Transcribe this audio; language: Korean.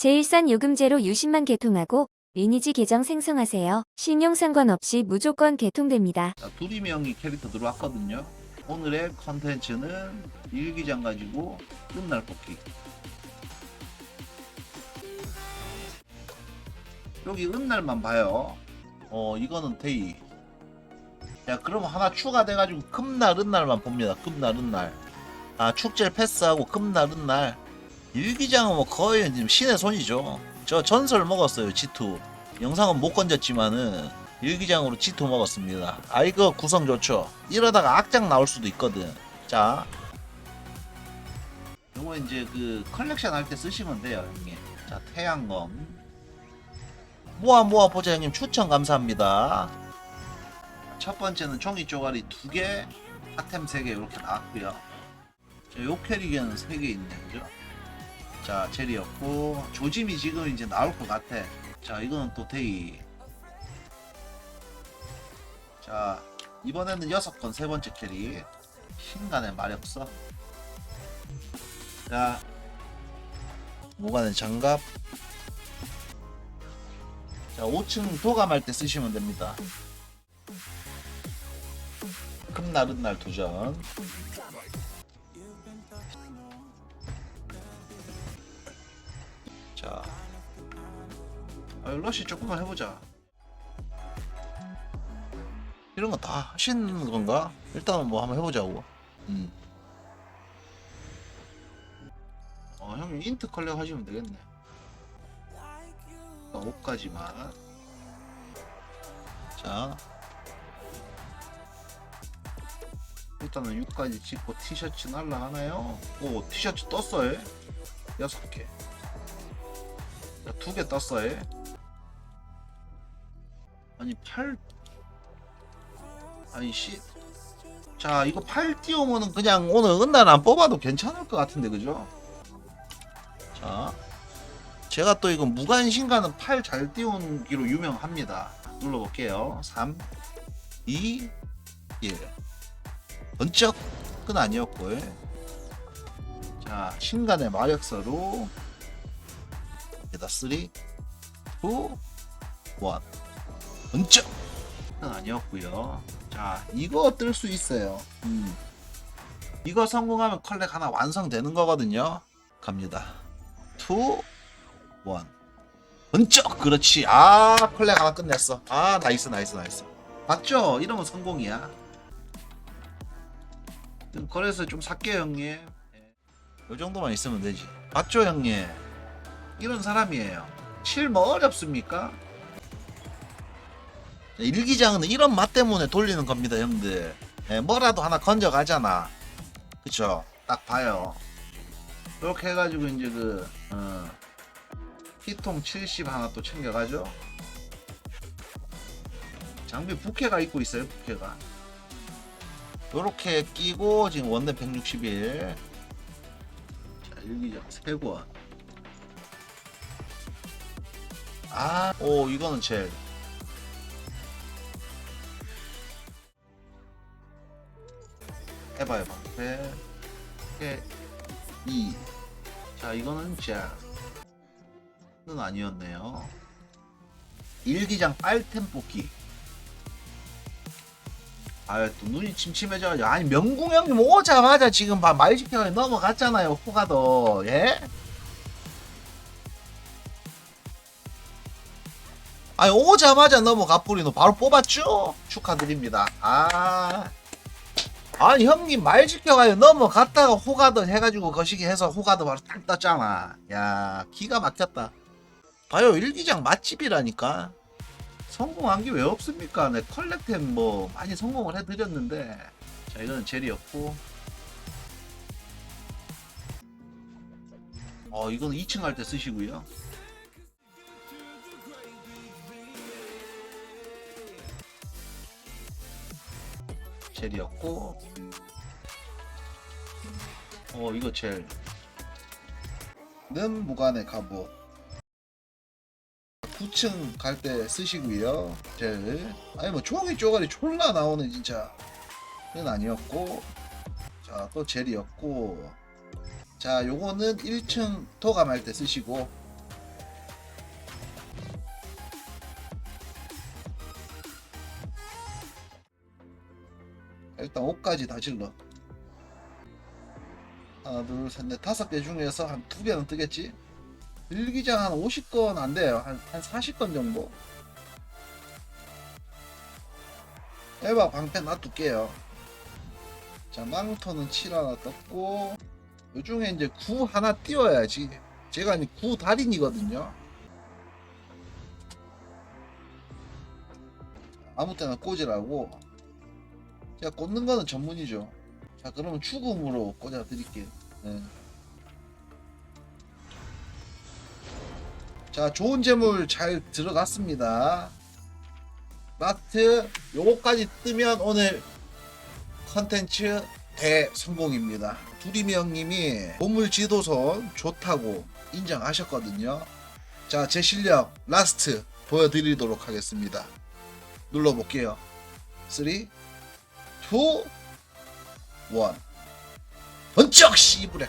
제일 싼 요금제로 유심만 개통하고 리니지 계정 생성하세요. 신용 상관없이 무조건 개통됩니다. 자, 두리명이 캐릭터 들어왔거든요. 오늘의 컨텐츠는 일기장 가지고 끝날 뽑기. 여기 은날만 봐요. 어, 이거는 데이. 자, 그럼 하나 추가돼가지고 금날, 은날만 봅니다. 금날, 은날. 아, 축제를 패스하고 금날, 은날. 일기장은 뭐 거의 지금 신의 손이죠. 저 전설 먹었어요, G2. 영상은 못 건졌지만은 일기장으로 G2 먹었습니다. 아, 이거 구성 좋죠. 이러다가 악장 나올 수도 있거든. 자. 요거 이제 그 컬렉션 할 때 쓰시면 돼요, 형님. 자, 태양검. 모아 모아 보자 형님 추천 감사합니다. 첫 번째는 종이 쪼가리 두 개, 하템 세 개 이렇게 나왔고요. 자, 요 캐릭에는 세 개 있네, 그죠? 자, 제리였고 조짐이 지금 이제 나올 것 같아. 자, 이거는 또 데이. 자, 이번에는 여섯 건세 번째 캐릭. 신간의 마력서. 자, 모간의 장갑. 자, 5층 도감할 때 쓰시면 됩니다. 금날은 날 도전. 자, 아, 러시 조금만 해보자. 이런 거 다 하시는 건가? 일단은 뭐 한번 해보자고. 음. 어, 형님 인트 컬렉 하시면 되겠네. 어, 옷까지만. 자. 일단은 6까지 찍고 티셔츠 날라가나요? 오, 티셔츠 떴어요. 여섯 개. 두개 떴어요. 아니, 팔, 아니, 씨. 자, 이거 팔 띄우면은 그냥 오늘 은날 안 뽑아도 괜찮을 것 같은데, 그죠? 자. 제가 또 이거 무관신가는 팔 잘 띄우기로 유명합니다. 눌러볼게요. 3, 2, 1. 번쩍! 끈 아니었고. 자, 신간의 마력서로 여기다 3, 2, 1. 번쩍! 끈 아니었고요. 자, 이거 뜰 수 있어요. 음. 이거 성공하면 컬렉 하나 완성되는 거거든요. 갑니다. 2, 1. 번쩍! 그렇지. 아, 컬렉 하나 끝냈어. 아, 나이스, 나이스, 나이스. 맞죠? 이러면 성공이야. 좀 거래소 좀 살게요, 형님. 예. 요 정도만 있으면 되지. 맞죠, 형님? 이런 사람이에요. 칠뭐 어렵습니까? 일기장은 이런 맛 때문에 돌리는 겁니다, 형들. 예, 뭐라도 하나 건져 가잖아. 그쵸? 딱 봐요. 이렇게 해가지고 이제 그 어, 피통 70 하나 또 챙겨가죠. 장비 부캐가 입고 있어요, 부캐가. 요렇게 끼고 지금 원대 161. 자, 일기장 세 권. 아, 오, 이거는 젤. 해봐, 해봐. 배, 개, 이. 자, 이거는 젤. 는 아니었네요. 일기장 빨템 뽑기. 아또 눈이 침침해져가지고 아니 명궁 형님 오자마자 지금 막 말지평에 넘어갔잖아요 호가도 예? 아니 오자마자 넘어가 뿌리노 바로 뽑았죠? 축하드립니다. 아. 아니 형님 말 지켜가요 넘어갔다가 호가도 해가지고 거시기 해서 호가도 바로 딱 떴잖아. 야 기가 막혔다. 봐요 일기장 맛집이라니까. 성공한 게 왜 없습니까? 네, 컬렉템 뭐 많이 성공을 해드렸는데. 자 이거는 젤이었고. 어 이거는 2층 할 때 쓰시고요 젤이었고 어 이거 젤는 무관의 갑옷 9층 갈 때 쓰시고요. 젤. 아니 뭐 종이 쪼가리 졸라 나오네 진짜. 그건 아니었고. 자, 또 젤이었고. 자, 요거는 1층 도감할 때 쓰시고. 일단 5까지 다 질러. 하나, 둘, 셋, 넷, 다섯 개 중에서 한 두 개는 뜨겠지? 일기장 한 50건 안 돼요. 한, 한 40건 정도. 에바 방패 놔둘게요. 자, 망토는 7 하나 떴고, 요 중에 이제 9 하나 띄워야지. 제가 이제 9 달인이거든요. 아무 때나 꽂으라고. 제가 꽂는 거는 전문이죠. 자, 그러면 죽음으로 꽂아 드릴게요. 네. 자, 좋은 재물 잘 들어갔습니다. 마트 요거까지 뜨면 오늘 컨텐츠 대성공입니다. 두리미 형님이 보물 지도선 좋다고 인정하셨거든요. 자, 제 실력 라스트 보여드리도록 하겠습니다. 눌러볼게요. 3, 2, 1. 번쩍 씨부레.